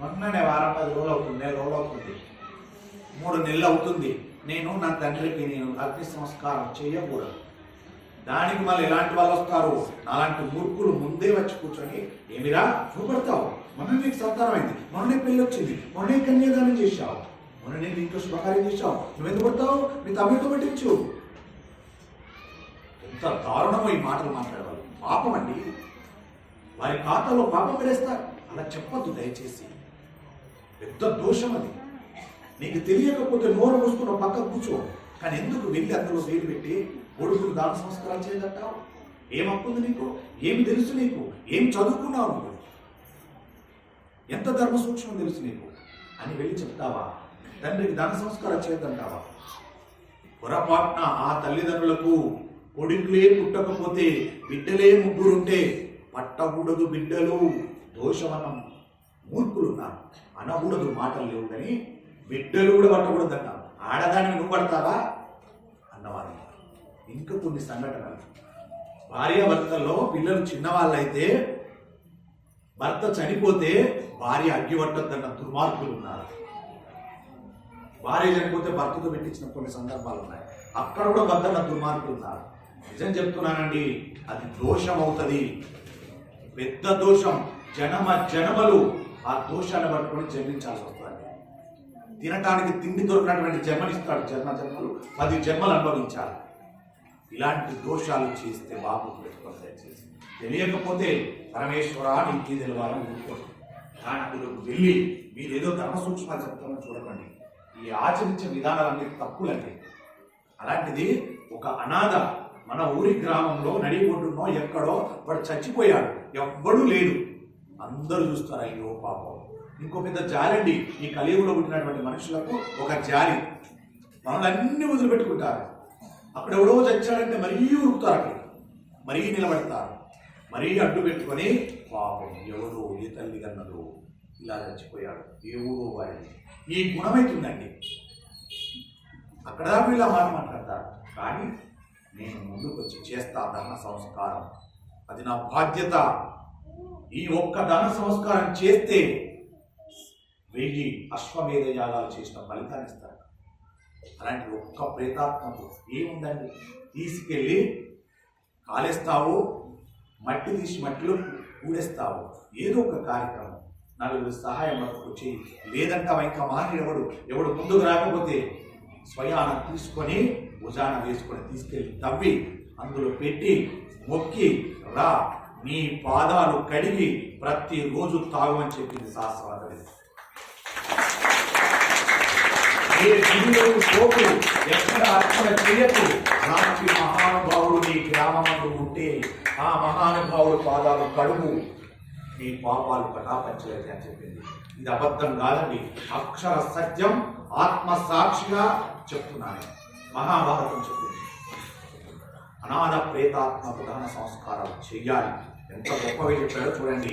మొన్ననే వారం పది రోజులు అవుతుంది నెల రోజులు అవుతుంది. మూడు నెలలు అవుతుంది. నేను నా తండ్రికి నేను అగ్ని సంస్కారం చేయకూడదు. దానికి మళ్ళీ ఎలాంటి వాళ్ళు వస్తారు? అలాంటి మూర్ఖులు ముందే వచ్చి కూర్చొని ఏమిరా నువ్వు పడతావు మొన్న నీకు సంతానం అయింది. మొన్న నీకు పెళ్ళి వచ్చింది. మొన్న నీకు కన్యాదానం చేశావు. మొన్న నేను ఇంట్లో శుభకార్యం చేశావు. నువ్వెందుకు పడతావు? నీ తమ్మితో పట్టించు. ఎంత దారుణమో ఈ మాటలు మాట్లాడేవాళ్ళు. పాపం అండి వారి ఖాతాలో పాపం వేస్తారు అలా చెప్పొద్దు దయచేసి. పెద్ద దోషం అది. నీకు తెలియకపోతే నోరు మూసుకున్న పక్క కూర్చో. కానీ ఎందుకు వెళ్ళి అందులో వేలు పెట్టి కొడుకులు దాన సంస్కారం చేయదంటావు ఏం హక్కుంది నీకు? ఏం తెలుసు నీకు? ఏం చదువుకున్నావు నువ్వు? ఎంత ధర్మ సూక్ష్మం తెలుసు నీకు? అని వెళ్ళి చెప్తావా? తండ్రికి దాన సంస్కారం చేయదంటావా? పొరపాటున ఆ తల్లిదండ్రులకు కొడుకులే పుట్టకపోతే బిడ్డలే ముగ్గురుంటే పట్టకూడదు బిడ్డలు. దోషమనం. మూర్ఖులు ఉన్నారు అనకూడదు మాటలు లేవు కానీ బిడ్డలు కూడా పట్టకూడదు అన్నారు ఆడదాన్ని నువ్వు పడతావా? అన్నవారు. ఇంకా కొన్ని సంఘటనలు. భార్యాభర్తల్లో పిల్లలు చిన్నవాళ్ళైతే భర్త చనిపోతే భార్య అడ్గిపట్టద్దన్న దుర్మార్గులు ఉన్నారు. భార్య చనిపోతే భర్తతో పెట్టించిన కొన్ని సందర్భాలు ఉన్నాయి. అక్కడ కూడా భర్తన్న దుర్మార్గులు ఉన్నారు. నిజం చెప్తున్నానండి అది దోషం అవుతుంది పెద్ద దోషం. జనమ జనమలు ఆ దోషాన్ని పట్టుకొని జన్మించాల్సి వస్తుంది. తినటానికి తిండి దొరికినటువంటి జన్మనిస్తాడు జన్మ జన్మలు పది జన్మలు అనుభవించాలి. ఇలాంటి దోషాలు చేస్తే బాబు పెట్టుకొని దయచేసి. తెలియకపోతే పరమేశ్వర నీకు తెలియాలని ఊరుకోండి కానీ అందులోకి వెళ్ళి మీరు ఏదో ధర్మ సూక్ష్మాలు చెప్తామని చూడకండి. ఈ ఆచరించే విధానాలన్నీ తప్పులండి. అలాంటిది ఒక అనాథ మన ఊరి గ్రామంలో నడిగొడ్డునో ఎక్కడో వాడు చచ్చిపోయాడు. ఎవ్వడూ లేడు. అందరూ చూస్తారు అయ్యో పాపం. ఇంకో పెద్ద జాలండి ఈ కలియుగంలో పుట్టినటువంటి మనుషులకు ఒక జాలి మనల్ని వదిలిపెట్టుకుంటారు. అక్కడ ఎవడో చచ్చాడంటే మరీ ఉరుకుతారు అక్కడ. మరీ నిలబడతారు. మరీ అడ్డు పెట్టుకొని పాపం ఎవరో ఏ తల్లి కన్నదో ఇలా చచ్చిపోయాడు. ఏ ఊరో ఈ గుణమైతుందండి. అక్కడ దాకా ఇలా మాట మాట్లాడతారు. కానీ నేను ముందుకు వచ్చి చేస్తా దహన సంస్కారం. అది నా బాధ్యత. ఈ ఒక్క ధన సంస్కారం చేస్తే వెయ్యి అశ్వమేధ యాగాలు చేసిన ఫలితాన్ని ఇస్తారు. అలాంటి ఒక్క ప్రేతాత్మకు ఏముందండి? తీసుకెళ్ళి కాలేస్తావు మట్టి తీసి మట్టిలో కూడేస్తావు ఏదో ఒక కార్యక్రమం. నలుగురు సహాయం వచ్చి చేయి. ఇంకా మాని ఎవడు? ఎవడు ముందుకు రాకపోతే స్వయాన తీసుకొని భుజాన వేసుకొని తీసుకెళ్ళి తవ్వి అందులో పెట్టి మొక్కి రా. నీ పాదాలు కడిగి ప్రతిరోజు తాగమని చెప్పింది శాస్త్రవాదం ఏ గుడిలోకి ఎక్కడ అర్చన చేయకు అలాంటి మహానుభావుడు నీ గ్రామంలో ఉంటే ఆ మహానుభావుడు పాదాలు కడుగు నీ పాపాలు పటాపంచలేదు అని చెప్పింది. ఇది అబద్ధం కాదండి అక్షర సత్యం ఆత్మ సాక్షిగా చెప్తున్నాను. మహాభారతం చెప్పింది. అనాథ ప్రేతాత్మ ప్రధాన సంస్కారాలు చెయ్యాలి ఎంత గొప్పగా చెప్పాడో చూడండి.